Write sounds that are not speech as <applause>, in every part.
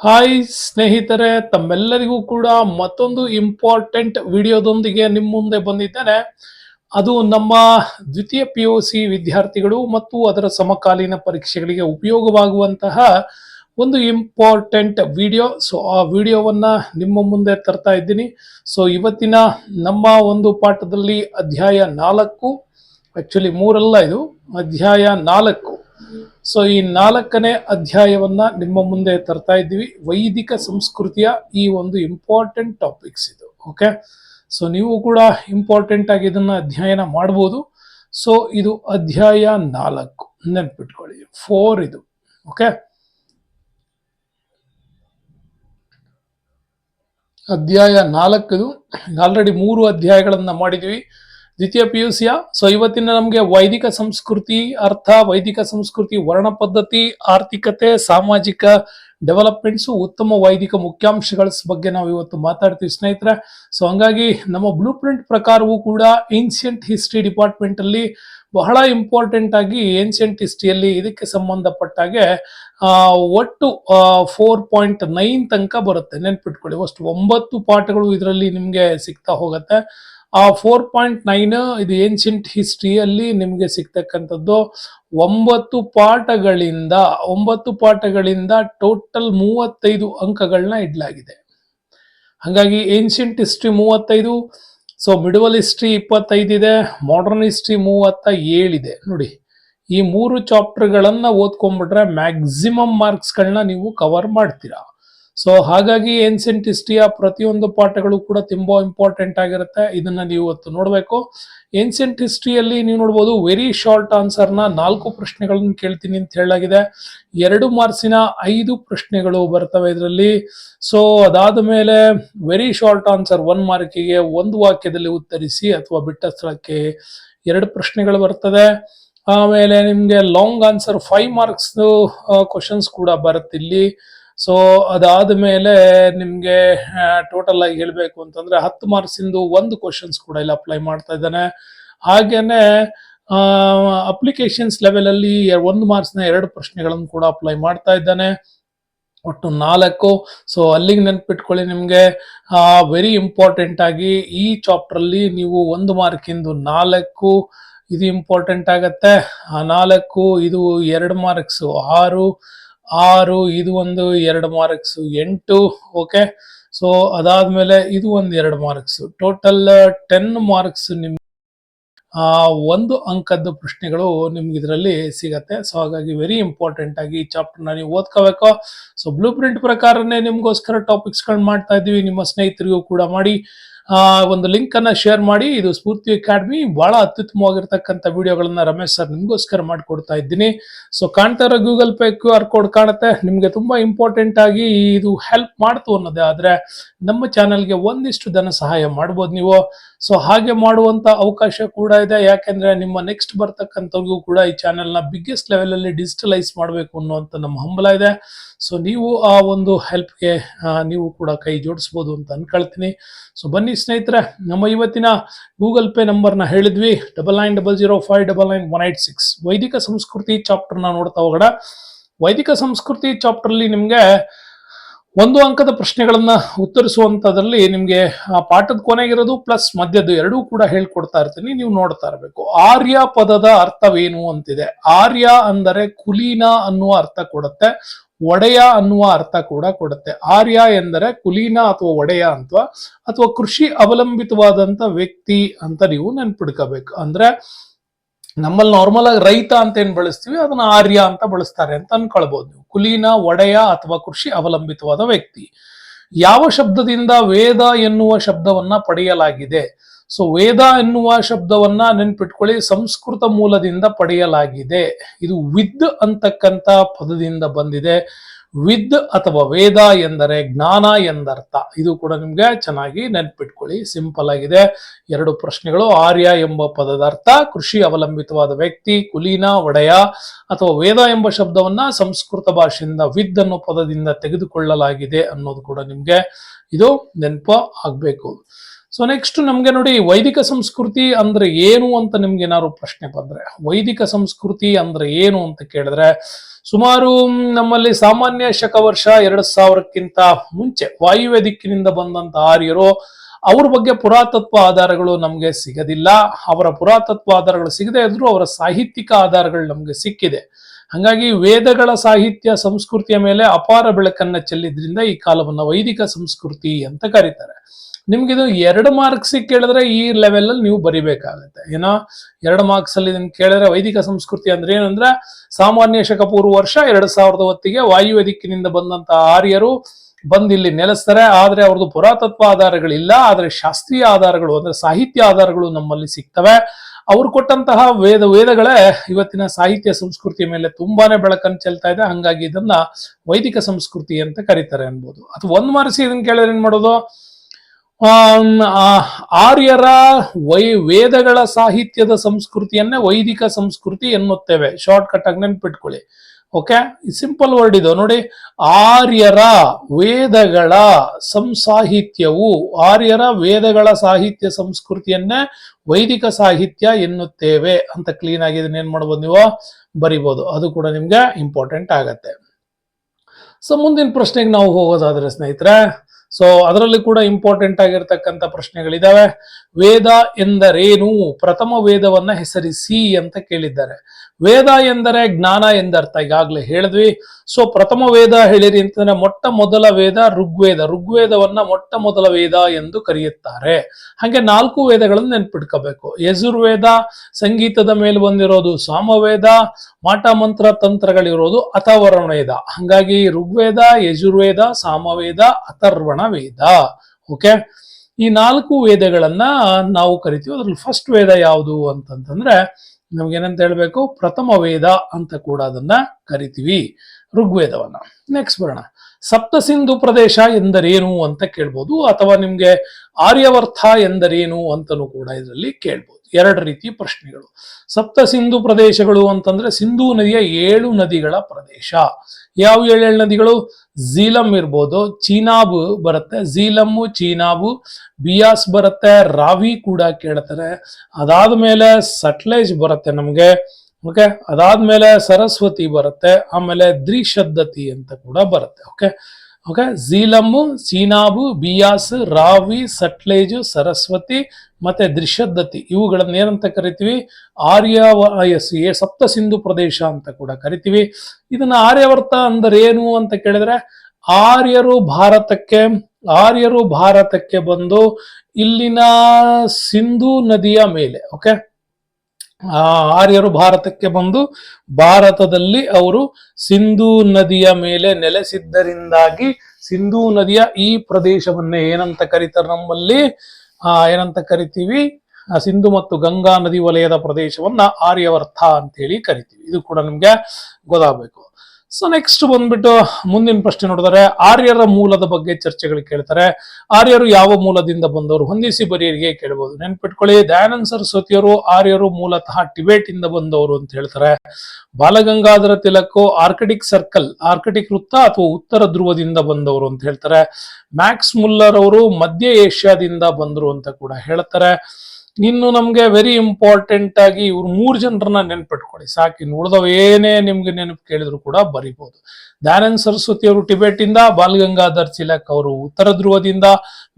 Hi ಸ್ನೇಹಿತರೆ, ತಮ್ಮೆಲ್ಲರಿಗೂ ಕೂಡ ಮತ್ತೊಂದು ಇಂಪಾರ್ಟೆಂಟ್ ವಿಡಿಯೋದೊಂದಿಗೆ ನಿಮ್ಮ ಮುಂದೆ ಬಂದಿದ್ದೇನೆ. ಅದು ನಮ್ಮ ದ್ವಿತೀಯ ಪಿ ಯು ಸಿ ವಿದ್ಯಾರ್ಥಿಗಳು ಮತ್ತು ಅದರ ಸಮಕಾಲೀನ ಪರೀಕ್ಷೆಗಳಿಗೆ ಉಪಯೋಗವಾಗುವಂತಹ ಒಂದು ಇಂಪಾರ್ಟೆಂಟ್ ವಿಡಿಯೋ ಸೊ ಆ ವಿಡಿಯೋವನ್ನ ನಿಮ್ಮ ಮುಂದೆ ತರ್ತಾ ಇದ್ದೀನಿ. ಸೊ ಇವತ್ತಿನ ನಮ್ಮ ಒಂದು ಪಾಠದಲ್ಲಿ ಅಧ್ಯಾಯ ನಾಲ್ಕು ಆಕ್ಚುಲಿ ಮೂರಲ್ಲ ಇದು, ಅಧ್ಯಾಯ ನಾಲ್ಕು. ಸೊ ಈ ನಾಲ್ಕನೇ ಅಧ್ಯಾಯವನ್ನ ನಿಮ್ಮ ಮುಂದೆ ತರ್ತಾ ಇದ್ದೀವಿ. ವೈದಿಕ ಸಂಸ್ಕೃತಿಯ ಈ ಒಂದು ಇಂಪಾರ್ಟೆಂಟ್ ಟಾಪಿಕ್ಸ್ ಇದು. ಓಕೆ ಸೊ ನೀವು ಕೂಡ ಇಂಪಾರ್ಟೆಂಟ್ ಆಗಿ ಇದನ್ನ ಅಧ್ಯಯನ ಮಾಡ್ಬೋದು. ಸೊ ಇದು ಅಧ್ಯಾಯ ನಾಲ್ಕು. ನೆನ್ಪಿಟ್ಕೊಳ್ಳಿ. ಫೋರ್ ಇದು. ಓಕೆ ಅಧ್ಯಾಯ ನಾಲ್ಕದು ಆಲ್ರೆಡಿ ಮೂರು ಅಧ್ಯಾಯಗಳನ್ನು ಮಾಡಿದ್ವಿ ದ್ವಿತೀಯ ಪಿ ಯು. ಸಿಯ ಸೊ ಇವತ್ತಿನ ನಮಗೆ ವೈದಿಕ ಸಂಸ್ಕೃತಿ ಅರ್ಥ, ವೈದಿಕ ಸಂಸ್ಕೃತಿ, ವರ್ಣ ಪದ್ಧತಿ, ಆರ್ಥಿಕತೆ, ಸಾಮಾಜಿಕ ಡೆವಲಪ್ಮೆಂಟ್ಸ್ ಉತ್ತಮ ವೈದಿಕ ಮುಖ್ಯಾಂಶಗಳ ಬಗ್ಗೆ ನಾವು ಇವತ್ತು ಮಾತಾಡ್ತೀವಿ ಸ್ನೇಹಿತರೆ. ಸೊ ಹಂಗಾಗಿ ನಮ್ಮ ಬ್ಲೂ ಪ್ರಿಂಟ್ ಪ್ರಕಾರವೂ ಕೂಡ ಏನ್ಷಿಯಂಟ್ ಹಿಸ್ಟ್ರಿ ಡಿಪಾರ್ಟ್ಮೆಂಟ್ ಅಲ್ಲಿ ಬಹಳ ಇಂಪಾರ್ಟೆಂಟ್ ಆಗಿ ಏನ್ಷಿಯಂಟ್ ಹಿಸ್ಟ್ರಿಯಲ್ಲಿ ಇದಕ್ಕೆ ಸಂಬಂಧಪಟ್ಟಾಗೆ ಒಟ್ಟು ಫೋರ್ ಪಾಯಿಂಟ್ ನೈನ್ ತನಕ ಬರುತ್ತೆ. ನೆನ್ಪಿಟ್ಕೊಳ್ಳಿ ಅಷ್ಟು ಒಂಬತ್ತು ಪಾಠಗಳು ಇದರಲ್ಲಿ ನಿಮಗೆ ಸಿಗ್ತಾ ಹೋಗುತ್ತೆ. ಆ ಫೋರ್ ಪಾಯಿಂಟ್ ನೈನ್ ಇದು ಏನ್ಷಿಯಂಟ್ ಹಿಸ್ಟ್ರಿಯಲ್ಲಿ ನಿಮಗೆ ಸಿಗ್ತಕ್ಕಂಥದ್ದು ಒಂಬತ್ತು ಪಾಠಗಳಿಂದ ಒಂಬತ್ತು ಪಾಠಗಳಿಂದ ಟೋಟಲ್ ಮೂವತ್ತೈದು ಅಂಕಗಳನ್ನ ಇಡಲಾಗಿದೆ. ಹಾಗಾಗಿ ಏನ್ಷಿಯಂಟ್ ಹಿಸ್ಟ್ರಿ ಮೂವತ್ತೈದು ಸೊ ಮಿಡುವಲ್ ಹಿಸ್ಟ್ರಿ ಇಪ್ಪತ್ತೈದಿದೆ ಮಾಡರ್ನ್ ಹಿಸ್ಟ್ರಿ ಮೂವತ್ತ ಏಳಿದೆ ನೋಡಿ, ಈ ಮೂರು ಚಾಪ್ಟರ್ಗಳನ್ನು ಓದ್ಕೊಂಡ್ಬಿಟ್ರೆ ಮ್ಯಾಕ್ಸಿಮಮ್ ಮಾರ್ಕ್ಸ್ಗಳನ್ನ ನೀವು ಕವರ್ ಮಾಡ್ತೀರಾ. ಸೊ ಹಾಗಾಗಿ ಏನ್ಸೆಂಟ್ ಹಿಸ್ಟ್ರಿಯ ಪ್ರತಿಯೊಂದು ಪಾಠಗಳು ಕೂಡ ತುಂಬಾ ಇಂಪಾರ್ಟೆಂಟ್ ಆಗಿರುತ್ತೆ. ಇದನ್ನ ನೀವು ಇವತ್ತು ನೋಡಬೇಕು. ಏನ್ಸೆಂಟ್ ಹಿಸ್ಟ್ರಿಯಲ್ಲಿ ನೀವು ನೋಡ್ಬೋದು ವೆರಿ ಶಾರ್ಟ್ ಆನ್ಸರ್ನ ನಾಲ್ಕು ಪ್ರಶ್ನೆಗಳನ್ನು ಕೇಳ್ತೀನಿ ಅಂತ ಹೇಳಲಾಗಿದೆ. ಎರಡು ಮಾರ್ಕ್ಸಿನ ಐದು ಪ್ರಶ್ನೆಗಳು ಬರ್ತವೆ ಇದರಲ್ಲಿ. ಸೊ ಅದಾದ ಮೇಲೆ ವೆರಿ ಶಾರ್ಟ್ ಆನ್ಸರ್ ಒನ್ ಮಾರ್ಕಿಗೆ ಒಂದು ವಾಕ್ಯದಲ್ಲಿ ಉತ್ತರಿಸಿ ಅಥವಾ ಬಿಟ್ಟ ಸ್ಥಳಕ್ಕೆ ಎರಡು ಪ್ರಶ್ನೆಗಳು ಬರ್ತದೆ. ಆಮೇಲೆ ನಿಮಗೆ long answer five marks questions ಕೂಡ ಬರುತ್ತೆ ಇಲ್ಲಿ ಸೊ ಅದಾದ ಮೇಲೆ ನಿಮಗೆ ಟೋಟಲ್ ಆಗಿ ಹೇಳಬೇಕು ಅಂತಂದ್ರೆ ಹತ್ತು ಮಾರ್ಕ್ಸ್ ಇಂದು ಒಂದು ಕ್ವಶನ್ಸ್ ಕೂಡ ಇಲ್ಲಿ ಅಪ್ಲೈ ಮಾಡ್ತಾ ಇದ್ದಾನೆ. ಹಾಗೇನೆ ಅಪ್ಲಿಕೇಶನ್ಸ್ ಲೆವೆಲ್ ಅಲ್ಲಿ ಒಂದು ಮಾರ್ಕ್ಸ್ನ ಎರಡು ಪ್ರಶ್ನೆಗಳನ್ನು ಕೂಡ ಅಪ್ಲೈ ಮಾಡ್ತಾ ಇದ್ದಾನೆ. ಒಟ್ಟು ನಾಲ್ಕು. ಸೊ ಅಲ್ಲಿಗೆ ನೆನ್ಪಿಟ್ಕೊಳ್ಳಿ ನಿಮಗೆ ವೆರಿ ಇಂಪಾರ್ಟೆಂಟ್ ಆಗಿ ಈ ಚಾಪ್ಟರ್ ಅಲ್ಲಿ ನೀವು ಒಂದು ಮಾರ್ಕಿಂದು ನಾಲ್ಕು. ಇದು ಇಂಪಾರ್ಟೆಂಟ್ ಆಗತ್ತೆ. ನಾಲ್ಕು, ಇದು ಎರಡು ಮಾರ್ಕ್ಸ್ ಆರು. ಆರು, ಇದು ಒಂದು, ಎರಡು ಮಾರ್ಕ್ಸ್, ಎಂಟು ಓಕೆ ಸೊ ಅದಾದ್ಮೇಲೆ ಇದು ಒಂದು ಎರಡು ಮಾರ್ಕ್ಸ್. ಟೋಟಲ್ ಟೆನ್ ಮಾರ್ಕ್ಸ್ ನಿಮ್, ಆ, ಒಂದು ಅಂಕದ ಪ್ರಶ್ನೆಗಳು ನಿಮ್ಗೆ ಇದರಲ್ಲಿ ಸಿಗತ್ತೆ. ಸೊ ಹಾಗಾಗಿ ವೆರಿ ಇಂಪಾರ್ಟೆಂಟ್ ಆಗಿ ಈ ಚಾಪ್ಟರ್ನ ನೀವು ಓದ್ಕೋಬೇಕು. ಸೊ ಬ್ಲೂ ಪ್ರಿಂಟ್ ಪ್ರಕಾರನೇ ನಿಮಗೋಸ್ಕರ ಟಾಪಿಕ್ಸ್ಗಳು ಮಾಡ್ತಾ ಇದೀವಿ ನಿಮ್ಮ ಸ್ನೇಹಿತರಿಗೂ ಕೂಡ ಮಾಡಿ. ಆ, ಒಂದು ಲಿಂಕ್ ಅನ್ನ ಶೇರ್ ಮಾಡಿ, ಇದು ಸ್ಫೂರ್ತಿ ಅಕಾಡೆಮಿ ಬಹಳ ಅತ್ಯುತ್ತಮವಾಗಿರ್ತಕ್ಕಂಥ ವಿಡಿಯೋಗಳನ್ನ ರಮೇಶ್ ಸರ್ ನಿಮ್ಗೋಸ್ಕರ ಮಾಡಿಕೊಡ್ತಾ ಇದ್ದೀನಿ. ಸೊ ಕಾಣ್ತಾ ಇರೋ Google Pay Q R code ಕಾಣುತ್ತೆ. ನಿಮ್ಗೆ ತುಂಬಾ ಇಂಪಾರ್ಟೆಂಟ್ ಆಗಿ ಇದು ಹೆಲ್ಪ್ ಮಾಡ್ತು ಅನ್ನೋದೇ ಆದ್ರೆ, ನಮ್ಮ ಚಾನೆಲ್ಗೆ ಒಂದಿಷ್ಟು ಧನ ಸಹಾಯ ಮಾಡ್ಬೋದು ನೀವು. ಸೊ ಹಾಗೆ ಮಾಡುವಂತ ಅವಕಾಶ ಕೂಡ ಇದೆ. ಯಾಕೆಂದ್ರೆ ನಿಮ್ಮ ನೆಕ್ಸ್ಟ್ ಬರ್ತಕ್ಕಂಥವ್ರಿಗೂ ಕೂಡ ಈ ಚಾನೆಲ್ನ ಬಿಗ್ಗೆಸ್ಟ್ ಲೆವೆಲ್ ಅಲ್ಲಿ ಡಿಜಿಟಲೈಸ್ ಮಾಡಬೇಕು ಅನ್ನುವಂತ ನಮ್ಮ ಹಂಬಲ ಇದೆ. ಸೊ ನೀವು ಆ ಒಂದು ಹೆಲ್ಪ್ಗೆ ನೀವು ಕೂಡ ಕೈ ಜೋಡಿಸ್ಬೋದು ಅಂತ ಅನ್ಕೊಳ್ತೀನಿ. ಸೊ ಬನ್ನಿ ಸ್ನೇಹಿತರೆ, ನಮ್ಮ ಇವತ್ತಿನ ಗೂಗಲ್ ಪೇ ನಂಬರ್ನ ಹೇಳಿದ್ವಿ double nine double zero five double nine one eight six ವೈದಿಕ ಸಂಸ್ಕೃತಿ ಚಾಪ್ಟರ್ನ ನೋಡ್ತಾ ಹೋಗೋಣ. ವೈದಿಕ ಸಂಸ್ಕೃತಿ ಚಾಪ್ಟರ್ ಅಲ್ಲಿ ನಿಮ್ಗೆ ಒಂದು ಅಂಕದ ಪ್ರಶ್ನೆಗಳನ್ನ ಉತ್ತರಿಸುವಂತದ್ರಲ್ಲಿ ನಿಮ್ಗೆ ಆ ಪಾಠದ ಕೊನೆಗಿರೋದು ಪ್ಲಸ್ ಮಧ್ಯದ್ದು ಎರಡೂ ಕೂಡ ಹೇಳ್ಕೊಡ್ತಾ ಇರ್ತೀನಿ, ನೀವು ನೋಡ್ತಾ ಇರಬೇಕು. ಆರ್ಯ ಪದದ ಅರ್ಥವೇನು ಅಂತಿದೆ? ಆರ್ಯ ಅಂದರೆ ಕುಲೀನ ಅನ್ನುವ ಅರ್ಥ ಕೊಡುತ್ತೆ. ಒಡೆಯ ಅನ್ನುವ ಅರ್ಥ ಕೂಡ ಕೊಡುತ್ತೆ. ಆರ್ಯ ಎಂದರೆ ಕುಲೀನ ಅಥವಾ ಒಡೆಯ ಅಂತ ಅಥವಾ ಕೃಷಿ ಅವಲಂಬಿತವಾದಂತ ವ್ಯಕ್ತಿ ಅಂತ ನೀವು ನೆನ್ಪಿಡ್ಕೋಬೇಕು. ಅಂದ್ರೆ ನಮ್ಮಲ್ಲಿ ನಾರ್ಮಲ್ ಆಗಿ ರೈತ ಅಂತ ಏನ್ ಬಳಸ್ತೀವಿ, ಅದನ್ನ ಆರ್ಯ ಅಂತ ಬಳಸ್ತಾರೆ ಅಂತ ಅನ್ಕೊಳ್ಬಹುದು ನೀವು. ಕುಲೀನ, ಒಡೆಯ ಅಥವಾ ಕೃಷಿ ಅವಲಂಬಿತವಾದ ವ್ಯಕ್ತಿ. ಯಾವ ಶಬ್ದದಿಂದ ವೇದ ಎನ್ನುವ ಶಬ್ದವನ್ನ ಪಡೆಯಲಾಗಿದೆ? ಸೊ ವೇದ ಎನ್ನುವ ಶಬ್ದವನ್ನ ನೆನ್ಪಿಟ್ಕೊಳ್ಳಿ. ಸಂಸ್ಕೃತ ಮೂಲದಿಂದ ಪಡೆಯಲಾಗಿದೆ. ಇದು ವಿದ್ ಅಂತಕ್ಕಂತ ಪದದಿಂದ ಬಂದಿದೆ. ವಿದ್ ಅಥವಾ ವೇದ ಎಂದರೆ ಜ್ಞಾನ ಎಂದರ್ಥ. ಇದು ಕೂಡ ನಿಮ್ಗೆ ಚೆನ್ನಾಗಿ ನೆನ್ಪಿಟ್ಕೊಳ್ಳಿ. ಸಿಂಪಲ್ ಆಗಿದೆ. ಎರಡು ಪ್ರಶ್ನೆಗಳು. ಆರ್ಯ ಎಂಬ ಪದದ ಅರ್ಥ, ಕೃಷಿ ಅವಲಂಬಿತವಾದ ವ್ಯಕ್ತಿ, ಕುಲೀನ, ಒಡೆಯ ಅಥವಾ ವೇದ ಎಂಬ ಶಬ್ದವನ್ನ ಸಂಸ್ಕೃತ ಭಾಷೆಯಿಂದ ವಿದ್ ಅನ್ನೋ ಪದದಿಂದ ತೆಗೆದುಕೊಳ್ಳಲಾಗಿದೆ ಅನ್ನೋದು ಕೂಡ ನಿಮ್ಗೆ ಇದು ನೆನಪು ಆಗ್ಬೇಕು. ಸೊ ನೆಕ್ಸ್ಟ್ ನಮ್ಗೆ ನೋಡಿ ವೈದಿಕ ಸಂಸ್ಕೃತಿ ಅಂದ್ರೆ ಏನು ಅಂತ ನಿಮ್ಗೆ ಏನಾದ್ರು ಪ್ರಶ್ನೆ ಬಂದ್ರೆ, ವೈದಿಕ ಸಂಸ್ಕೃತಿ ಅಂದ್ರೆ ಏನು ಅಂತ ಕೇಳಿದ್ರೆ, ಸುಮಾರು ನಮ್ಮಲ್ಲಿ ಸಾಮಾನ್ಯ ಶಕವರ್ಷ ಎರಡ್ ಸಾವಿರಕ್ಕಿಂತ ಮುಂಚೆ ವಾಯುವ್ಯ ದಿಕ್ಕಿನಿಂದ ಬಂದಂತ ಆರ್ಯರು, ಅವ್ರ ಬಗ್ಗೆ ಪುರಾತತ್ವ ಆಧಾರಗಳು ನಮ್ಗೆ ಸಿಗದಿಲ್ಲ. ಅವರ ಪುರಾತತ್ವ ಆಧಾರಗಳು ಸಿಗದೆ ಇದ್ರು ಅವರ ಸಾಹಿತ್ಯಿಕ ಆಧಾರಗಳು ನಮ್ಗೆ ಸಿಕ್ಕಿದೆ. ಹಾಗಾಗಿ ವೇದಗಳ ಸಾಹಿತ್ಯ ಸಂಸ್ಕೃತಿಯ ಮೇಲೆ ಅಪಾರ ಬೆಳಕನ್ನ ಚೆಲ್ಲಿದ್ರಿಂದ ಈ ಕಾಲವನ್ನ ವೈದಿಕ ಸಂಸ್ಕೃತಿ ಅಂತ ಕರೀತಾರೆ. ನಿಮ್ಗಿದು ಎರಡು ಮಾರ್ಕ್ಸ್ ಕೇಳಿದ್ರೆ ಈ ಲೆವೆಲಲ್ಲಿ ನೀವು ಬರಿಬೇಕಾಗತ್ತೆ. ಏನೋ ಎರಡು ಮಾರ್ಕ್ಸ್ ಅಲ್ಲಿ ಇದನ್ನ ಕೇಳಿದ್ರೆ ವೈದಿಕ ಸಂಸ್ಕೃತಿ ಅಂದ್ರೆ ಏನಂದ್ರೆ ಸಾಮಾನ್ಯ ಶಕ ಪೂರ್ವ ವರ್ಷ ಎರಡು ಸಾವಿರದ ಹೊತ್ತಿಗೆ ವಾಯುವ್ಯ ದಿಕ್ಕಿನಿಂದ ಬಂದಂತ ಆರ್ಯರು ಬಂದು ಇಲ್ಲಿ ನೆಲೆಸ್ತಾರೆ. ಆದ್ರೆ ಅವ್ರದ್ದು ಪುರಾತತ್ವ ಆಧಾರಗಳಿಲ್ಲ. ಆದ್ರೆ ಶಾಸ್ತ್ರೀಯ ಆಧಾರಗಳು ಅಂದ್ರೆ ಸಾಹಿತ್ಯ ಆಧಾರಗಳು ನಮ್ಮಲ್ಲಿ ಸಿಗ್ತವೆ. ಅವ್ರು ಕೊಟ್ಟಂತಹ ವೇದ, ವೇದಗಳೇ ಇವತ್ತಿನ ಸಾಹಿತ್ಯ ಸಂಸ್ಕೃತಿಯ ಮೇಲೆ ತುಂಬಾನೇ ಬೆಳಕನ್ನು ಚೆಲ್ತಾ ಇದೆ. ಹಂಗಾಗಿ ಇದನ್ನ ವೈದಿಕ ಸಂಸ್ಕೃತಿ ಅಂತ ಕರೀತಾರೆ ಅನ್ಬೋದು. ಅಥವಾ ಒಂದ್ ಮಾರ್ಸಿ ಇದನ್ನ ಕೇಳಿದ್ರೆ ಏನ್ ಮಾಡೋದು? ಆರ್ಯರ ವೈ, ವೇದಗಳ ಸಾಹಿತ್ಯದ ಸಂಸ್ಕೃತಿಯನ್ನೇ ವೈದಿಕ ಸಂಸ್ಕೃತಿ ಎನ್ನುತ್ತೇವೆ. ಶಾರ್ಟ್ ಕಟ್ ಆಗಿ ನೆನ್ಪಿಟ್ಕೊಳ್ಳಿ. ಓಕೆ? ಸಿಂಪಲ್ ವರ್ಡ್ ಇದು. ನೋಡಿ, ಆರ್ಯರ ವೇದಗಳ ಸಂಸಾಹಿತ್ಯವು, ಆರ್ಯರ ವೇದಗಳ ಸಾಹಿತ್ಯ ಸಂಸ್ಕೃತಿಯನ್ನೇ ವೈದಿಕ ಸಾಹಿತ್ಯ ಎನ್ನುತ್ತೇವೆ ಅಂತ ಕ್ಲೀನ್ ಆಗಿ ಇದನ್ನ ಏನ್ ಮಾಡ್ಬೋದು ನೀವು? ಬರಿಬೋದು. ಅದು ಕೂಡ ನಿಮ್ಗೆ ಇಂಪಾರ್ಟೆಂಟ್ ಆಗತ್ತೆ. ಸೊ ಮುಂದಿನ ಪ್ರಶ್ನೆಗೆ ನಾವು ಹೋಗೋದಾದ್ರೆ ಸ್ನೇಹಿತರೆ ಸೊ ಅದರಲ್ಲಿ ಕೂಡ ಇಂಪಾರ್ಟೆಂಟ್ ಆಗಿರ್ತಕ್ಕಂಥ ಪ್ರಶ್ನೆಗಳಿದಾವೆ. ವೇದ ಎಂದರೇನು? ಪ್ರಥಮ ವೇದವನ್ನ ಹೆಸರಿಸಿ ಅಂತ ಕೇಳಿದ್ದಾರೆ. ವೇದ ಎಂದರೆ ಜ್ಞಾನ ಎಂದರ್ಥ. ಈಗಾಗಲೇ ಹೇಳಿದ್ವಿ. ಸೊ ಪ್ರಥಮ ವೇದ ಹೇಳಿರಿ ಅಂತಂದ್ರೆ ಮೊಟ್ಟ ಮೊದಲ ವೇದ ಋಗ್ವೇದ. ಋಗ್ವೇದವನ್ನ ಮೊಟ್ಟ ಮೊದಲ ವೇದ ಎಂದು ಕರೆಯುತ್ತಾರೆ. ಹಾಗೆ ನಾಲ್ಕು ವೇದಗಳನ್ನು ನೆನ್ಪಿಟ್ಕೋಬೇಕು. ಯಜುರ್ವೇದ, ಸಂಗೀತದ ಮೇಲೆ ಬಂದಿರೋದು ಸಾಮವೇದ ಮಾಟ ಮಂತ್ರ ತಂತ್ರಗಳಿರೋದು ಅಥರ್ವಣ ವೇದ ಹಂಗಾಗಿ ಋಗ್ವೇದ, ಯಜುರ್ವೇದ, ಸಾಮವೇದ ಅಥರ್ವಣ ವೇದ ಓಕೆ ಈ ನಾಲ್ಕು ವೇದಗಳನ್ನ ನಾವು ಕರಿತೀವಿ. ಅದ್ರಲ್ಲಿ ಫಸ್ಟ್ ವೇದ ಯಾವುದು ಅಂತಂತಂದ್ರೆ ಏನಂತ ಹೇಳ್ಬೇಕು? ಪ್ರಥಮ ವೇದ ಅಂತ ಕೂಡ ಅದನ್ನ ಕರಿತೀವಿ. ಋಗ್ವೇದವನ್ನ. ನೆಕ್ಸ್ಟ್ ಬರೋಣ. ಸಪ್ತ ಸಿಂಧು ಪ್ರದೇಶ ಎಂದರೇನು ಅಂತ ಕೇಳ್ಬೋದು, ಅಥವಾ ನಿಮ್ಗೆ ಆರ್ಯವರ್ಥ ಎಂದರೇನು ಅಂತಲೂ ಕೂಡ ಇದರಲ್ಲಿ ಕೇಳ್ಬೋದು. ಎರಡು ರೀತಿ ಪ್ರಶ್ನೆಗಳು. ಸಪ್ತ ಸಿಂಧು ಪ್ರದೇಶಗಳು ಅಂತಂದ್ರೆ ಸಿಂಧೂ ನದಿಯ ಏಳು ನದಿಗಳ ಪ್ರದೇಶ. ಯಾವ ಏಳೇಳು ನದಿಗಳು? ಝೀಲಂ ಇರ್ಬೋದು, ಚೀನಾಬ್ ಬರುತ್ತೆ ಝೀಲಮ್ಮು ಚೀನಾಬು. ಬಿಯಾಸ್ ಬರುತ್ತೆ, ರಾವಿ ಕೂಡ ಕೇಳ್ತಾರೆ. ಅದಾದ ಮೇಲೆ ಸಟ್ಲೇಜ್ ಬರುತ್ತೆ ನಮ್ಗೆ. ಓಕೆ ಅದಾದ್ಮೇಲೆ ಸರಸ್ವತಿ ಬರುತ್ತೆ, ಆಮೇಲೆ ದ್ರಿಶದ್ದತಿ ಅಂತ ಕೂಡ ಬರುತ್ತೆ. ಓಕೆ ಓಕೆ ಝೀಲಮ್ಮು, ಸೀನಾಬು, ಬಿಯಾಸ್, ರಾವಿ, ಸಟ್ಲೇಜು, ಸರಸ್ವತಿ ಮತ್ತೆ ದ್ರಿಶದ್ದತಿ. ಇವುಗಳನ್ನ ಏನಂತ ಕರಿತೀವಿ? ಆರ್ಯ ಸಪ್ತ ಸಿಂಧು ಪ್ರದೇಶ ಅಂತ ಕೂಡ ಕರಿತೀವಿ. ಇದನ್ನ ಆರ್ಯವರ್ತ ಅಂದ್ರೆ ಏನು ಅಂತ ಕೇಳಿದ್ರೆ, ಆರ್ಯರು ಭಾರತಕ್ಕೆ ಆರ್ಯರು ಭಾರತಕ್ಕೆ ಬಂದು ಇಲ್ಲಿನ ಸಿಂಧೂ ನದಿಯ ಮೇಲೆ ಓಕೆ ಆರ್ಯರು ಭಾರತಕ್ಕೆ ಬಂದು ಭಾರತದಲ್ಲಿ ಅವರು ಸಿಂಧೂ ನದಿಯ ಮೇಲೆ ನೆಲೆಸಿದ್ದರಿಂದಾಗಿ ಸಿಂಧೂ ನದಿಯ ಈ ಪ್ರದೇಶವನ್ನೇ ಏನಂತ ಕರೀತಾರೆ ನಮ್ಮಲ್ಲಿ? ಆ, ಏನಂತ ಕರಿತೀವಿ? ಆ, ಸಿಂಧು ಮತ್ತು ಗಂಗಾ ನದಿ ವಲಯದ ಪ್ರದೇಶವನ್ನ ಆರ್ಯವರ್ಥ ಅಂತೇಳಿ ಕರಿತೀವಿ. ಇದು ಕೂಡ ನಿಮ್ಗೆ ಗೊತ್ತಾಗಬೇಕು. ಸೊ ನೆಕ್ಸ್ಟ್ ಬಂದ್ಬಿಟ್ಟು ಮುಂದಿನ ಪ್ರಶ್ನೆ ನೋಡಿದರೆ, ಆರ್ಯರ ಮೂಲದ ಬಗ್ಗೆ ಚರ್ಚೆಗಳು ಕೇಳ್ತಾರೆ. ಆರ್ಯರು ಯಾವ ಮೂಲದಿಂದ ಬಂದವರು? ಹೊಂದಿಸಿ ಬರಿಯರಿಗೆ ಕೇಳಬಹುದು ನೆನ್ಪಿಟ್ಕೊಳ್ಳಿ ದಯಾನಂದ ಸರಸ್ವತಿಯವರು ಆರ್ಯರು ಮೂಲತಃ ಟಿಬೇಟ್ ಇಂದ ಬಂದವರು ಅಂತ ಹೇಳ್ತಾರೆ. Balagangadhara Tilak, arctic circle, arctic ವೃತ್ತ ಅಥವಾ ಉತ್ತರ ಧ್ರುವದಿಂದ ಬಂದವರು ಅಂತ ಹೇಳ್ತಾರೆ. ಮ್ಯಾಕ್ಸ್ ಮುಲ್ಲರ್ ಅವರು ಮಧ್ಯ ಏಷ್ಯಾದಿಂದ ಬಂದರು ಅಂತ ಕೂಡ ಹೇಳ್ತಾರೆ. ಇನ್ನು ನಮಗೆ ವೆರಿ ಇಂಪಾರ್ಟೆಂಟ್ ಆಗಿ ಇವ್ರು ಮೂರು ಜನರನ್ನ ನೆನ್ಪಿಟ್ಕೊಳ್ಳಿ. ಸಾಕಿ ಉಳಿದವ್ ಏನೇ ನಿಮ್ಗೆ ನೆನಪು ಕೇಳಿದ್ರು ಕೂಡ ಬರಿಬಹುದು ದಾನಂದ್ ಸರಸ್ವತಿ ಅವರು ಟಿಬೆಟ್ ಇಂದ, ಬಾಲಗಂಗಾಧರ್ ಚಿಲಕ್ ಅವರು ಉತ್ತರ ಧ್ರುವದಿಂದ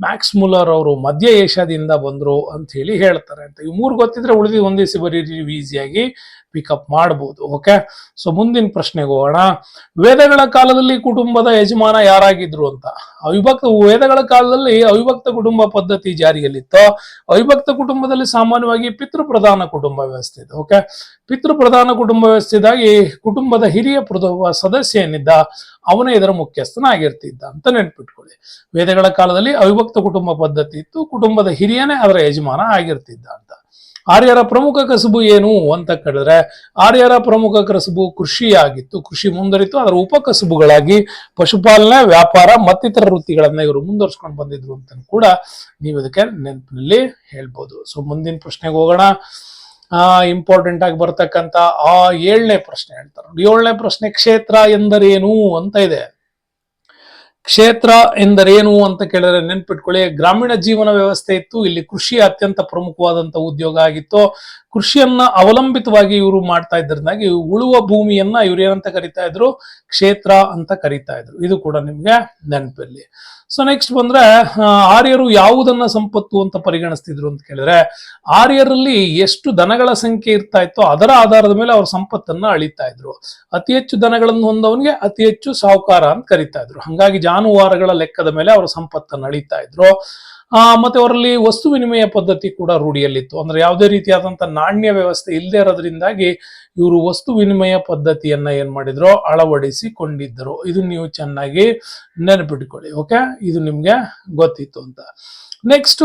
ಮ್ಯಾಕ್ಸ್ ಮುಲ್ಲರ್ ಅವರು ಮಧ್ಯ ಏಷ್ಯಾದಿಂದ ಬಂದ್ರು ಅಂತ ಹೇಳಿ ಹೇಳ್ತಾರೆ ಅಂತ. ಈ ಮೂರು ಗೊತ್ತಿದ್ರೆ ಉಳಿದಿ ಬರೀ ನೀವು ಈಸಿಯಾಗಿ ಪಿಕಪ್ ಮಾಡಬಹುದು ಓಕೆ ಸೊ ಮುಂದಿನ ಪ್ರಶ್ನೆಗೆ ಹೋಗೋಣ. ವೇದಗಳ ಕಾಲದಲ್ಲಿ ಕುಟುಂಬದ ಯಜಮಾನ ಯಾರಾಗಿದ್ರು ಅಂತ. ಅವಿಭಕ್ತ, ವೇದಗಳ ಕಾಲದಲ್ಲಿ ಅವಿಭಕ್ತ ಕುಟುಂಬ ಪದ್ಧತಿ ಜಾರಿಯಲ್ಲಿತ್ತು. ಅವಿಭಕ್ತ ಕುಟುಂಬದಲ್ಲಿ ಸಾಮಾನ್ಯವಾಗಿ ಪಿತೃಪ್ರಧಾನ ಕುಟುಂಬ ವ್ಯವಸ್ಥೆ ಇದೆ ಓಕೆ ಪಿತೃಪ್ರಧಾನ ಕುಟುಂಬ ವ್ಯವಸ್ಥೆದಾಗಿ ಕುಟುಂಬದ ಹಿರಿಯ ಸದಸ್ಯ ಏನಿದ್ದ ಅವನೇ ಇದರ ಮುಖ್ಯಸ್ಥನಾಗಿರ್ತಿದ್ದ ಅಂತ ನೆನ್ಪಿಟ್ಕೊಳ್ಳಿ. ವೇದಗಳ ಕಾಲದಲ್ಲಿ ಅವಿಭಕ್ತ ಕುಟುಂಬ ಪದ್ಧತಿ ಇತ್ತು. ಕುಟುಂಬದ ಹಿರಿಯನೇ ಅದರ ಯಜಮಾನ ಆಗಿರ್ತಿದ್ದ ಅಂತ. ಆರ್ಯರ ಪ್ರಮುಖ ಕಸುಬು ಏನು ಅಂತ ಕೇಳಿದ್ರೆ, ಆರ್ಯರ ಪ್ರಮುಖ ಕಸುಬು ಕೃಷಿಯಾಗಿತ್ತು. ಕೃಷಿ ಮುಂದುವರಿತು. ಅದರ ಉಪಕಸುಬುಗಳಾಗಿ ಪಶುಪಾಲನೆ, ವ್ಯಾಪಾರ, ಮತ್ತಿತರ ವೃತ್ತಿಗಳನ್ನ ಇವರು ಮುಂದುವರ್ಸ್ಕೊಂಡು ಬಂದಿದ್ರು ಅಂತ ಕೂಡ ನೀವು ಇದಕ್ಕೆ ನೆನಪಿನಲ್ಲಿ ಹೇಳ್ಬೋದು. ಸೊ ಮುಂದಿನ ಪ್ರಶ್ನೆಗೆ ಹೋಗೋಣ. ಇಂಪಾರ್ಟೆಂಟ್ ಆಗಿ ಬರ್ತಕ್ಕಂತ ಆ ಏಳನೇ ಪ್ರಶ್ನೆ ಹೇಳ್ತಾರೆ. ಏಳನೇ ಪ್ರಶ್ನೆ ಕ್ಷೇತ್ರ ಎಂದರೇನು ಅಂತ ಇದೆ. ಕ್ಷೇತ್ರ ಎಂದರೇನು ಅಂತ ಕೇಳಿದ್ರೆ ನೆನ್ಪಿಟ್ಕೊಳ್ಳಿ, ಗ್ರಾಮೀಣ ಜೀವನ ವ್ಯವಸ್ಥೆ ಇತ್ತು, ಇಲ್ಲಿ ಕೃಷಿ ಅತ್ಯಂತ ಪ್ರಮುಖವಾದಂತ ಉದ್ಯೋಗ ಆಗಿತ್ತು. ಕೃಷಿಯನ್ನ ಅವಲಂಬಿತವಾಗಿ ಇವರು ಮಾಡ್ತಾ ಇದ್ರಿಂದಾಗಿ ಉಳುವ ಭೂಮಿಯನ್ನ ಇವ್ರು ಏನಂತ ಕರಿತಾ ಇದ್ರು? ಕ್ಷೇತ್ರ ಅಂತ ಕರಿತಾ ಇದ್ರು. ಇದು ಕೂಡ ನಿಮ್ಗೆ ನೆನಪಿರ್ಲಿ. ಸೊ ನೆಕ್ಸ್ಟ್ ಬಂದ್ರೆ ಆರ್ಯರು ಯಾವುದನ್ನ ಸಂಪತ್ತು ಅಂತ ಪರಿಗಣಿಸ್ತಿದ್ರು ಅಂತ ಕೇಳಿದ್ರೆ, ಆರ್ಯರಲ್ಲಿ ಎಷ್ಟು ದನಗಳ ಸಂಖ್ಯೆ ಇರ್ತಾ ಇತ್ತೋ ಅದರ ಆಧಾರದ ಮೇಲೆ ಅವ್ರ ಸಂಪತ್ತನ್ನ ಅಳಿತಾ ಇದ್ರು. ಅತಿ ಹೆಚ್ಚು ದನಗಳನ್ನು ಹೊಂದವನಿಗೆ ಅತಿ ಹೆಚ್ಚು ಸಾಹುಕಾರ ಅಂತ ಕರಿತಾ ಇದ್ರು. ಹಂಗಾಗಿ ಜಾನುವಾರುಗಳ ಲೆಕ್ಕದ ಮೇಲೆ ಅವರ ಸಂಪತ್ತನ್ನು ಅಳಿತಾ ಇದ್ರು. ಆ, ಮತ್ತೆ ಅವರಲ್ಲಿ ವಸ್ತು ವಿನಿಮಯ ಪದ್ಧತಿ ಕೂಡ ರೂಢಿಯಲ್ಲಿತ್ತು. ಅಂದ್ರೆ ಯಾವುದೇ ರೀತಿಯಾದಂತ ನಾಣ್ಯ ವ್ಯವಸ್ಥೆ ಇಲ್ಲದೆ ಇರೋದ್ರಿಂದಾಗಿ ಇವರು ವಸ್ತು ವಿನಿಮಯ ಪದ್ಧತಿಯನ್ನ ಏನ್ ಮಾಡಿದ್ರು? ಅಳವಡಿಸಿಕೊಂಡಿದ್ದರು. ಇದು ನೀವು ಚೆನ್ನಾಗಿ ನೆನಪಿಟ್ಕೊಳ್ಳಿ, ಓಕೆ? ಇದು ನಿಮ್ಗೆ ಗೊತ್ತಿತ್ತು ಅಂತ. ನೆಕ್ಸ್ಟ್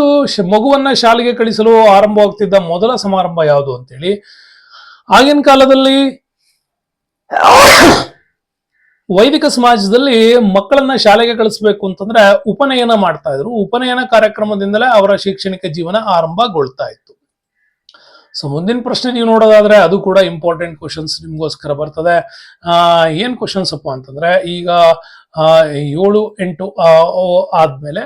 ಮಗುವನ್ನ ಶಾಲೆಗೆ ಕಳಿಸಲು ಆರಂಭವಾಗ್ತಿದ್ದ ಮೊದಲ ಸಮಾರಂಭ ಯಾವುದು ಅಂತೇಳಿ? ಆಗಿನ ಕಾಲದಲ್ಲಿ <coughs> ವೈದಿಕ ಸಮಾಜದಲ್ಲಿ ಮಕ್ಕಳನ್ನ ಶಾಲೆಗೆ ಕಳಿಸ್ಬೇಕು ಅಂತಂದ್ರೆ ಉಪನಯನ ಮಾಡ್ತಾ ಇದ್ರು. ಉಪನಯನ ಕಾರ್ಯಕ್ರಮದಿಂದಲೇ ಅವರ ಶೈಕ್ಷಣಿಕ ಜೀವನ ಆರಂಭಗೊಳ್ತಾ ಇತ್ತು. ಸೊ ಮುಂದಿನ ಪ್ರಶ್ನೆ ನೀವು ನೋಡೋದಾದ್ರೆ ಅದು ಕೂಡ ಇಂಪಾರ್ಟೆಂಟ್ ಕ್ವಶನ್ಸ್ ನಿಮ್ಗೋಸ್ಕರ ಬರ್ತದೆ. ಏನ್ ಕ್ವಶನ್ಸ್ ಅಪ್ಪ ಅಂತಂದ್ರೆ ಈಗ ಏಳು ಎಂಟು ಆದ್ಮೇಲೆ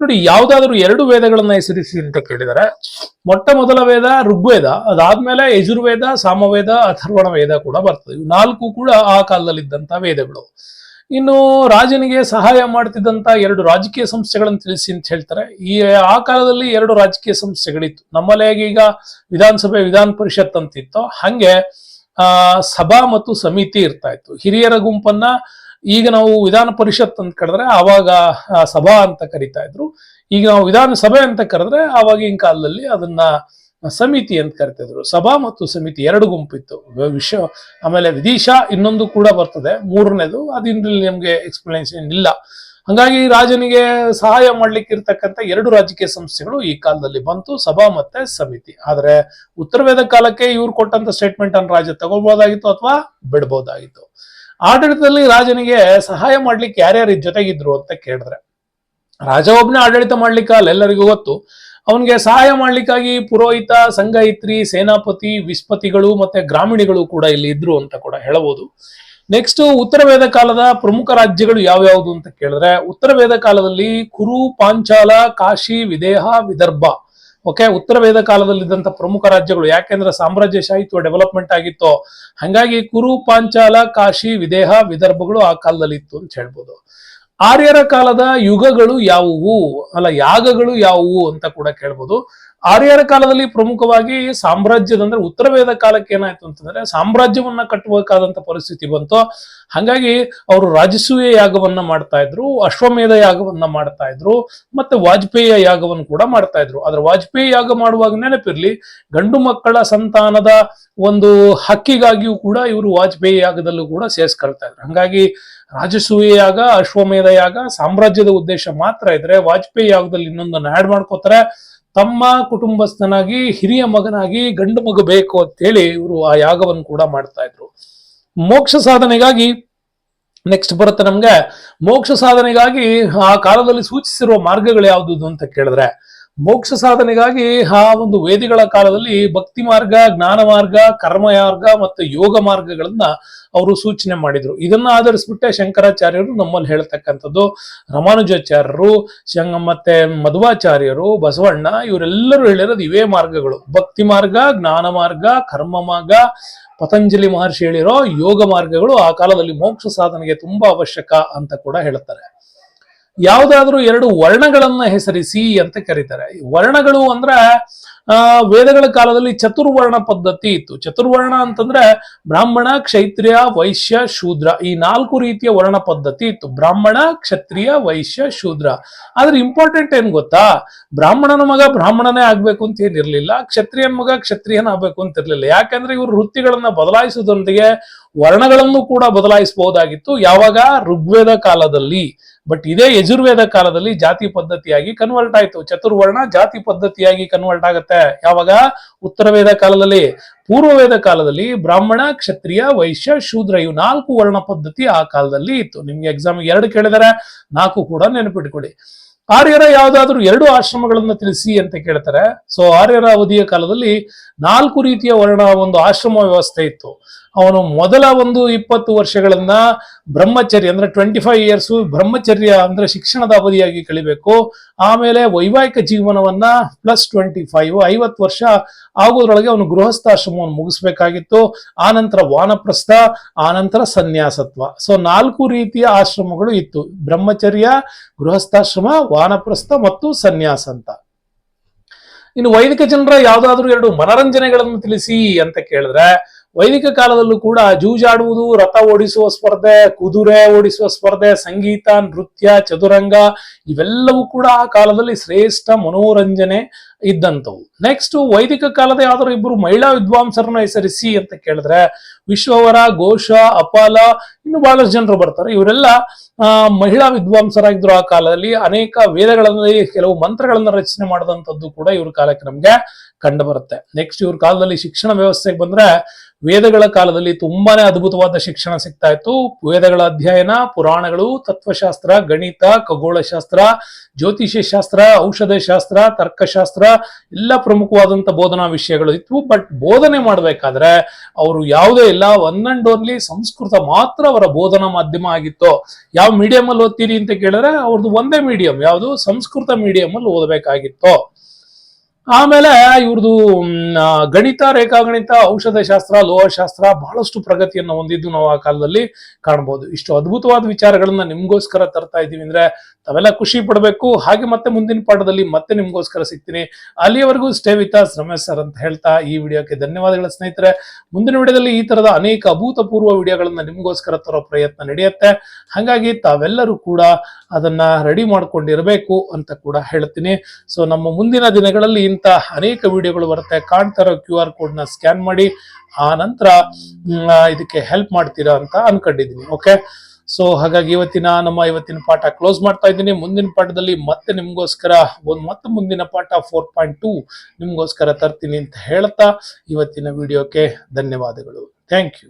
ನೋಡಿ, ಯಾವ್ದಾದ್ರು ಎರಡು ವೇದಗಳನ್ನ ಹೆಸರಿಸಿ ಅಂತ ಕೇಳಿದರೆ. ಮೊಟ್ಟ ಮೊದಲ ವೇದ ಋಗ್ವೇದ, ಅದಾದ್ಮೇಲೆ ಯಜುರ್ವೇದ, ಸಾಮವೇದ, ಅಥರ್ವಣ ವೇದ ಕೂಡ ಬರ್ತದೆ. ಇವು ನಾಲ್ಕು ಕೂಡ ಆ ಕಾಲದಲ್ಲಿದ್ದಂತ ವೇದಗಳು. ಇನ್ನು ರಾಜನಿಗೆ ಸಹಾಯ ಮಾಡ್ತಿದ್ದಂತ ಎರಡು ರಾಜಕೀಯ ಸಂಸ್ಥೆಗಳನ್ನು ತಿಳಿಸಿ ಅಂತ ಹೇಳ್ತಾರೆ. ಈ, ಆ ಕಾಲದಲ್ಲಿ ಎರಡು ರಾಜಕೀಯ ಸಂಸ್ಥೆಗಳಿತ್ತು. ನಮ್ಮಲ್ಲಿ ಈಗ ವಿಧಾನಸಭೆ, ವಿಧಾನ ಪರಿಷತ್ ಅಂತಿತ್ತು ಹಂಗೆ, ಆ, ಸಭಾ ಮತ್ತು ಸಮಿತಿ ಇರ್ತಾ ಇತ್ತು. ಹಿರಿಯರ ಗುಂಪನ್ನ ಈಗ ನಾವು ವಿಧಾನ ಪರಿಷತ್ ಅಂತ ಕರೆದ್ರೆ ಆವಾಗ ಸಭಾ ಅಂತ ಕರಿತಾ ಇದ್ರು. ಈಗ ನಾವು ವಿಧಾನಸಭೆ ಅಂತ ಕರೆದ್ರೆ ಆವಾಗಿನ ಕಾಲದಲ್ಲಿ ಅದನ್ನ ಸಮಿತಿ ಅಂತ ಕರಿತಿದ್ರು ಸಭಾ ಮತ್ತು ಸಮಿತಿ ಎರಡು ಗುಂಪಿತ್ತು. ವಿಶ್ವ ಆಮೇಲೆ ವಿದೇಶ ಇನ್ನೊಂದು ಕೂಡ ಬರ್ತದೆ. ಮೂರನೇದು ಅದಿನಲ್ಲಿ ನಮ್ಗೆ ಎಕ್ಸ್ಪ್ಲನೇಷನ್ ಇಲ್ಲ. ಹಂಗಾಗಿ ರಾಜನಿಗೆ ಸಹಾಯ ಮಾಡ್ಲಿಕ್ಕೆ ಇರ್ತಕ್ಕಂಥ ಎರಡು ರಾಜಕೀಯ ಸಂಸ್ಥೆಗಳು ಈ ಕಾಲದಲ್ಲಿ ಬಂತು, ಸಭಾ ಮತ್ತೆ ಸಮಿತಿ. ಆದ್ರೆ ಉತ್ತರ ವೇದ ಕಾಲಕ್ಕೆ ಇವ್ರು ಕೊಟ್ಟಂತ ಸ್ಟೇಟ್ಮೆಂಟ್ ಅನ್ನು ರಾಜ ತಗೋಬಹುದಾಗಿತ್ತು ಅಥವಾ ಬಿಡ್ಬೋದಾಗಿತ್ತು? ಆಡಳಿತದಲ್ಲಿ ರಾಜನಿಗೆ ಸಹಾಯ ಮಾಡ್ಲಿಕ್ಕೆ ಯಾರ್ಯಾರು ಜೊತೆಗಿದ್ರು ಅಂತ ಕೇಳಿದ್ರೆ. ರಾಜ ಒಬ್ನೇ ಆಡಳಿತ ಮಾಡ್ಲಿಕ್ಕೆ ಅಲ್ಲೆಲ್ಲರಿಗೂ ಗೊತ್ತು. ಅವನಿಗೆ ಸಹಾಯ ಮಾಡ್ಲಿಕ್ಕಾಗಿ ಪುರೋಹಿತ ಸಂಗಯಿತ್ರಿ ಸೇನಾಪತಿ ವಿಸ್ಪತಿಗಳು ಮತ್ತೆ ಗ್ರಾಮೀಣಿಗಳು ಕೂಡ ಇಲ್ಲಿ ಇದ್ರು ಅಂತ ಕೂಡ ಹೇಳಬಹುದು. ನೆಕ್ಸ್ಟ್ ಉತ್ತರ ವೇದ ಕಾಲದ ಪ್ರಮುಖ ರಾಜ್ಯಗಳು ಯಾವ್ಯಾವುದು ಅಂತ ಕೇಳಿದ್ರೆ, ಉತ್ತರ ವೇದ ಕಾಲದಲ್ಲಿ ಕುರು, ಪಾಂಚಾಲ, ಕಾಶಿ, ವಿದೇಹ, ವಿದರ್ಭ. ಓಕೆ, ಉತ್ತರ ವೇದ ಕಾಲದಲ್ಲಿ ಇದ್ದಂತ ಪ್ರಮುಖ ರಾಜ್ಯಗಳು ಯಾಕೆಂದ್ರೆ ಸಾಮ್ರಾಜ್ಯಶಾಹಿತ್ವ ಡೆವಲಪ್ಮೆಂಟ್ ಆಗಿತ್ತು. ಹಂಗಾಗಿ ಕುರು ಪಾಂಚಾಲ ಕಾಶಿ, ವಿದೇಹ ವಿದರ್ಭಗಳು ಆ ಕಾಲದಲ್ಲಿ ಇತ್ತು ಅಂತ ಹೇಳ್ಬೋದು. ಆರ್ಯರ ಕಾಲದ ಯುಗಗಳು ಯಾವುವು? ಅಲ್ಲ, ಯಾಗಗಳು ಯಾವುವು ಅಂತ ಕೂಡ ಕೇಳ್ಬೋದು. ಆರ್ಯರ ಕಾಲದಲ್ಲಿ ಪ್ರಮುಖವಾಗಿ ಸಾಮ್ರಾಜ್ಯದ ಅಂದ್ರೆ ಉತ್ತರ ವೇದ ಕಾಲಕ್ಕೆ ಏನಾಯ್ತು ಅಂತಂದ್ರೆ ಸಾಮ್ರಾಜ್ಯವನ್ನ ಕಟ್ಟಬೇಕಾದಂತ ಪರಿಸ್ಥಿತಿ ಬಂತು. ಹಂಗಾಗಿ ಅವರು ರಾಜಸೂಯ ಯಾಗವನ್ನ ಮಾಡ್ತಾ ಇದ್ರು, ಅಶ್ವಮೇಧ ಯಾಗವನ್ನ ಮಾಡ್ತಾ ಇದ್ರು, ಮತ್ತೆ ವಾಜಪೇಯಿ ಯಾಗವನ್ನು ಕೂಡ ಮಾಡ್ತಾ ಇದ್ರು. ಆದ್ರೆ ವಾಜಪೇಯಿ ಯಾಗ ಮಾಡುವಾಗ ನೆನಪಿರ್ಲಿ, ಗಂಡು ಮಕ್ಕಳ ಸಂತಾನದ ಒಂದು ಹಕ್ಕಿಗಾಗಿಯೂ ಕೂಡ ಇವರು ವಾಜಪೇಯಿ ಯಾಗದಲ್ಲೂ ಕೂಡ ಸೇರ್ಸ್ಕೊಳ್ತಾ ಇದ್ರು. ಹಂಗಾಗಿ ರಾಜಸೂಯ ಯಾಗ ಅಶ್ವಮೇಧ ಯಾಗ, ಸಾಮ್ರಾಜ್ಯದ ಉದ್ದೇಶ ಮಾತ್ರ ಇದ್ರೆ ವಾಜಪೇಯಿ ಯಾಗದಲ್ಲಿ ಇನ್ನೊಂದನ್ನು ಆಡ್ ಮಾಡ್ಕೋತಾರೆ. ತಮ್ಮ ಕುಟುಂಬಸ್ಥನಾಗಿ, ಹಿರಿಯ ಮಗನಾಗಿ ಗಂಡು ಮಗು ಬೇಕು ಅಂತೇಳಿ ಇವರು ಆ ಯಾಗವನ್ನು ಕೂಡ ಮಾಡ್ತಾ ಇದ್ರು. ಮೋಕ್ಷ ಸಾಧನೆಗಾಗಿ ನೆಕ್ಸ್ಟ್ ಬರುತ್ತೆ ನಮ್ಗೆ. ಮೋಕ್ಷ ಸಾಧನೆಗಾಗಿ ಆ ಕಾಲದಲ್ಲಿ ಸೂಚಿಸಿರುವ ಮಾರ್ಗಗಳು ಯಾವುದು ಅಂತ ಕೇಳಿದ್ರೆ ಮೋಕ್ಷ ಸಾಧನೆಗಾಗಿ ಆ ಒಂದು ವೇದಿಗಳ ಕಾಲದಲ್ಲಿ ಭಕ್ತಿ ಮಾರ್ಗ, ಜ್ಞಾನ ಮಾರ್ಗ, ಕರ್ಮ ಮಾರ್ಗ ಮತ್ತು ಯೋಗ ಮಾರ್ಗಗಳನ್ನ ಅವರು ಸೂಚನೆ ಮಾಡಿದ್ರು. ಇದನ್ನ ಆಧರಿಸ್ಬಿಟ್ಟೆ ಶಂಕರಾಚಾರ್ಯರು ನಮ್ಮಲ್ಲಿ ಹೇಳ್ತಕ್ಕಂಥದ್ದು ರಾಮಾನುಜಾಚಾರ್ಯರು ಶಂಗ ಮತ್ತೆ ಮಧ್ವಾಚಾರ್ಯರು, ಬಸವಣ್ಣ ಇವರೆಲ್ಲರೂ ಹೇಳಿರೋದು ಇವೇ ಮಾರ್ಗಗಳು. ಭಕ್ತಿ ಮಾರ್ಗ, ಜ್ಞಾನ ಮಾರ್ಗ, ಕರ್ಮ ಮಾರ್ಗ, ಪತಂಜಲಿ ಮಹರ್ಷಿ ಹೇಳಿರೋ ಯೋಗ ಮಾರ್ಗಗಳು ಆ ಕಾಲದಲ್ಲಿ ಮೋಕ್ಷ ಸಾಧನೆಗೆ ತುಂಬಾ ಅವಶ್ಯಕ ಅಂತ ಕೂಡ ಹೇಳ್ತಾರೆ. ಯಾವುದಾದ್ರೂ ಎರಡು ವರ್ಣಗಳನ್ನ ಹೆಸರಿಸಿ ಅಂತ ಕರೀತಾರೆ. ವರ್ಣಗಳು ಅಂದ್ರೆ ವೇದಗಳ ಕಾಲದಲ್ಲಿ ಚತುರ್ವರ್ಣ ಪದ್ಧತಿ ಇತ್ತು. ಚತುರ್ವರ್ಣ ಅಂತಂದ್ರೆ ಬ್ರಾಹ್ಮಣ, ಕ್ಷೈತ್ರಿಯ, ವೈಶ್ಯ, ಶೂದ್ರ ಈ ನಾಲ್ಕು ರೀತಿಯ ವರ್ಣ ಪದ್ಧತಿ ಇತ್ತು. ಬ್ರಾಹ್ಮಣ, ಕ್ಷತ್ರಿಯ, ವೈಶ್ಯ, ಶೂದ್ರ. ಆದ್ರೆ ಇಂಪಾರ್ಟೆಂಟ್ ಏನ್ ಗೊತ್ತಾ? ಬ್ರಾಹ್ಮಣನ ಮಗ ಬ್ರಾಹ್ಮಣನೇ ಆಗ್ಬೇಕು ಅಂತ ಏನಿರ್ಲಿಲ್ಲ ಕ್ಷತ್ರಿಯನ ಮಗ ಕ್ಷತ್ರಿಯನ ಆಗ್ಬೇಕು ಅಂತ ಇರ್ಲಿಲ್ಲ. ಯಾಕಂದ್ರೆ ಇವರು ವೃತ್ತಿಗಳನ್ನ ಬದಲಾಯಿಸೋದ್ರೊಂದಿಗೆ ವರ್ಣಗಳನ್ನು ಕೂಡ ಬದಲಾಯಿಸಬಹುದಾಗಿತ್ತು. ಯಾವಾಗ? ಋಗ್ವೇದ ಕಾಲದಲ್ಲಿ. ಬಟ್ ಇದೇ ಯಜುರ್ವೇದ ಕಾಲದಲ್ಲಿ ಜಾತಿ ಪದ್ಧತಿಯಾಗಿ ಕನ್ವರ್ಟ್ ಆಯ್ತು. ಚತುರ್ವರ್ಣ ಜಾತಿ ಪದ್ಧತಿಯಾಗಿ ಕನ್ವರ್ಟ್ ಆಗುತ್ತೆ. ಯಾವಾಗ? ಉತ್ತರ ವೇದ ಕಾಲದಲ್ಲಿ. ಪೂರ್ವ ವೇದ ಕಾಲದಲ್ಲಿ ಬ್ರಾಹ್ಮಣ, ಕ್ಷತ್ರಿಯ, ವೈಶ್ಯ ಶೂದ್ರ ಇವು ನಾಲ್ಕು ವರ್ಣ ಪದ್ಧತಿ ಆ ಕಾಲದಲ್ಲಿ ಇತ್ತು. ನಿಮ್ಗೆ ಎಕ್ಸಾಮ್ ಎರಡು ಕೇಳಿದರೆ. ನಾಲ್ಕು ಕೂಡ ನೆನಪಿಟ್ಕೊಡಿ ಆರ್ಯರ ಯಾವ್ದಾದ್ರು ಎರಡು ಆಶ್ರಮಗಳನ್ನ ತಿಳಿಸಿ ಅಂತ ಕೇಳ್ತಾರೆ. ಸೊ ಆರ್ಯರ ಅವಧಿಯ ಕಾಲದಲ್ಲಿ ನಾಲ್ಕು ರೀತಿಯ ವರ್ಣ ಒಂದು ಆಶ್ರಮ ವ್ಯವಸ್ಥೆ ಇತ್ತು. ಅವನು ಮೊದಲ ಒಂದು ಇಪ್ಪತ್ತು ವರ್ಷಗಳನ್ನ ಬ್ರಹ್ಮಚರ್ಯ, ಅಂದ್ರೆ ಟ್ವೆಂಟಿ ಫೈವ್ ಇಯರ್ಸ್ ಬ್ರಹ್ಮಚರ್ಯ ಅಂದ್ರೆ ಶಿಕ್ಷಣದ ಅವಧಿಯಾಗಿ ಕಳಿಬೇಕು. ಆಮೇಲೆ ವೈವಾಹಿಕ ಜೀವನವನ್ನ ಪ್ಲಸ್ ಟ್ವೆಂಟಿ ಫೈವ್ ಐವತ್ತು ವರ್ಷ ಆಗೋದ್ರೊಳಗೆ ಅವನು ಗೃಹಸ್ಥಾಶ್ರಮವನ್ನು ಮುಗಿಸ್ಬೇಕಾಗಿತ್ತು. ಆನಂತರ ವಾನಪ್ರಸ್ಥ, ಆನಂತರ ಸನ್ಯಾಸತ್ವ. ಸೊ ನಾಲ್ಕು ರೀತಿಯ ಆಶ್ರಮಗಳು ಇತ್ತು. ಬ್ರಹ್ಮಚರ್ಯ, ಗೃಹಸ್ಥಾಶ್ರಮ, ವಾನಪ್ರಸ್ಥ ಮತ್ತು ಸನ್ಯಾಸ ಅಂತ. ಇನ್ನು ವೈದಿಕ ಜನರ ಯಾವ್ದಾದ್ರು ಎರಡು ಮನರಂಜನೆಗಳನ್ನು ತಿಳಿಸಿ ಅಂತ ಕೇಳಿದ್ರೆ ವೈದಿಕ ಕಾಲದಲ್ಲೂ ಕೂಡ ಜೂಜಾಡುವುದು, ರಥ ಓಡಿಸುವ ಸ್ಪರ್ಧೆ, ಕುದುರೆ ಓಡಿಸುವ ಸ್ಪರ್ಧೆ, ಸಂಗೀತ, ನೃತ್ಯ, ಚದುರಂಗ ಇವೆಲ್ಲವೂ ಕೂಡ ಆ ಕಾಲದಲ್ಲಿ ಶ್ರೇಷ್ಠ ಮನೋರಂಜನೆ ಇದ್ದಂಥವು. ನೆಕ್ಸ್ಟ್ ವೈದಿಕ ಕಾಲದ ಯಾವ್ದಾದ್ರು ಇಬ್ಬರು ಮಹಿಳಾ ವಿದ್ವಾಂಸರನ್ನ ಹೆಸರಿಸಿ ಅಂತ ಕೇಳಿದ್ರೆ ವಿಶ್ವವರ, ಘೋಷ, ಅಪಾಲ ಇನ್ನು ಬಹಳಷ್ಟು ಜನರು ಬರ್ತಾರೆ. ಇವರೆಲ್ಲ ಮಹಿಳಾ ವಿದ್ವಾಂಸರಾಗಿದ್ರು ಆ ಕಾಲದಲ್ಲಿ. ಅನೇಕ ವೇದಗಳಲ್ಲಿ ಕೆಲವು ಮಂತ್ರಗಳನ್ನ ರಚನೆ ಮಾಡಿದಂಥದ್ದು ಕೂಡ ಇವ್ರ ಕಾಲಕ್ಕೆ ನಮ್ಗೆ ಕಂಡು ಬರುತ್ತೆ. ನೆಕ್ಸ್ಟ್ ಇವ್ರ ಕಾಲದಲ್ಲಿ ಶಿಕ್ಷಣ ವ್ಯವಸ್ಥೆಗೆ ಬಂದ್ರೆ ವೇದಗಳ ಕಾಲದಲ್ಲಿ ತುಂಬಾನೇ ಅದ್ಭುತವಾದ ಶಿಕ್ಷಣ ಸಿಗ್ತಾ ಇತ್ತು. ವೇದಗಳ ಅಧ್ಯಯನ, ಪುರಾಣಗಳು, ತತ್ವಶಾಸ್ತ್ರ, ಗಣಿತ, ಖಗೋಳಶಾಸ್ತ್ರ ಜ್ಯೋತಿಷ್ಯ ಶಾಸ್ತ್ರ ಔಷಧ ಶಾಸ್ತ್ರ ತರ್ಕಶಾಸ್ತ್ರ ಎಲ್ಲ ಪ್ರಮುಖವಾದಂತ ಬೋಧನಾ ವಿಷಯಗಳು ಇತ್ತು ಬಟ್ ಬೋಧನೆ ಮಾಡಬೇಕಾದ್ರೆ ಅವರು ಯಾವುದೇ ಇಲ್ಲ ಒನ್ ಅಂಡ್ ಓನ್ಲಿ ಸಂಸ್ಕೃತ ಮಾತ್ರ ಅವರ ಬೋಧನಾ ಮಾಧ್ಯಮ ಆಗಿತ್ತು, ಯಾವ ಮೀಡಿಯಂ ಅಲ್ಲಿ ಓದ್ತೀರಿ ಅಂತ ಕೇಳಿದ್ರೆ ಅವ್ರದ್ದು ಒಂದೇ ಮೀಡಿಯಂ ಯಾವುದು ಸಂಸ್ಕೃತ ಮೀಡಿಯಂ ಅಲ್ಲಿ ಓದಬೇಕಾಗಿತ್ತು. ಆಮೇಲೆ ಇವ್ರದ್ದು ಗಣಿತ, ರೇಖಾಗಣಿತ ಔಷಧ ಶಾಸ್ತ್ರ ಲೋಹಶಾಸ್ತ್ರ ಬಹಳಷ್ಟು ಪ್ರಗತಿಯನ್ನು ಹೊಂದಿದ್ದು ನಾವು ಆ ಕಾಲದಲ್ಲಿ ಕಾಣಬಹುದು ಇಷ್ಟು ಅದ್ಭುತವಾದ ವಿಚಾರಗಳನ್ನ ನಿಮ್ಗೋಸ್ಕರ ತರ್ತಾ ಇದ್ದೀವಿ ಅಂದ್ರೆ ತಾವೆಲ್ಲ ಖುಷಿ ಪಡಬೇಕು. ಹಾಗೆ ಮತ್ತೆ ಮುಂದಿನ ಪಾಠದಲ್ಲಿ ಮತ್ತೆ ನಿಮ್ಗೋಸ್ಕರ ಸಿಗ್ತೀನಿ. ಅಲ್ಲಿಯವರೆಗೂ stay with us Ramesh sir ಅಂತ ಹೇಳ್ತಾ ಈ ವಿಡಿಯೋಕ್ಕೆ ಧನ್ಯವಾದಗಳ ಸ್ನೇಹಿತರೆ. ಮುಂದಿನ ವಿಡಿಯೋದಲ್ಲಿ ಈ ತರದ ಅನೇಕ ಅಭೂತಪೂರ್ವ ವಿಡಿಯೋಗಳನ್ನ ನಿಮ್ಗೋಸ್ಕರ ತರೋ ಪ್ರಯತ್ನ ನಡೆಯುತ್ತೆ. ಹಾಗಾಗಿ ತಾವೆಲ್ಲರೂ ಕೂಡ ಅದನ್ನ ರೆಡಿ ಮಾಡ್ಕೊಂಡಿರಬೇಕು ಅಂತ ಕೂಡ ಹೇಳ್ತೀನಿ. ಸೊ ನಮ್ಮ ಮುಂದಿನ ದಿನಗಳಲ್ಲಿ ಇಂಥ ಅನೇಕ ವಿಡಿಯೋಗಳು ಬರುತ್ತೆ. ಕಾಣ್ತಾ ಇರೋ ಕ್ಯೂ ಆರ್ ಕೋಡ್ನ ಸ್ಕ್ಯಾನ್ ಮಾಡಿ, ಆ ನಂತರ ಇದಕ್ಕೆ ಹೆಲ್ಪ್ ಮಾಡ್ತೀರಾ ಅಂತ ಅನ್ಕೊಂಡಿದ್ದೀನಿ. ಓಕೆ ಸೊ ಹಾಗಾಗಿ ಇವತ್ತಿನ ನಮ್ಮ ಇವತ್ತಿನ ಪಾಠ ಕ್ಲೋಸ್ ಮಾಡ್ತಾ ಇದ್ದೀನಿ. ಮುಂದಿನ ಪಾಠದಲ್ಲಿ ಮತ್ತೆ ನಿಮ್ಗೋಸ್ಕರ ಒಂದು ಮತ್ತೆ ಮುಂದಿನ ಪಾಠ ಫೋರ್ ಪಾಯಿಂಟ್ ಟೂ ನಿಮ್ಗೋಸ್ಕರ ತರ್ತೀನಿ ಅಂತ ಹೇಳ್ತಾ ಇವತ್ತಿನ ವಿಡಿಯೋಕ್ಕೆ ಧನ್ಯವಾದಗಳು. Thank you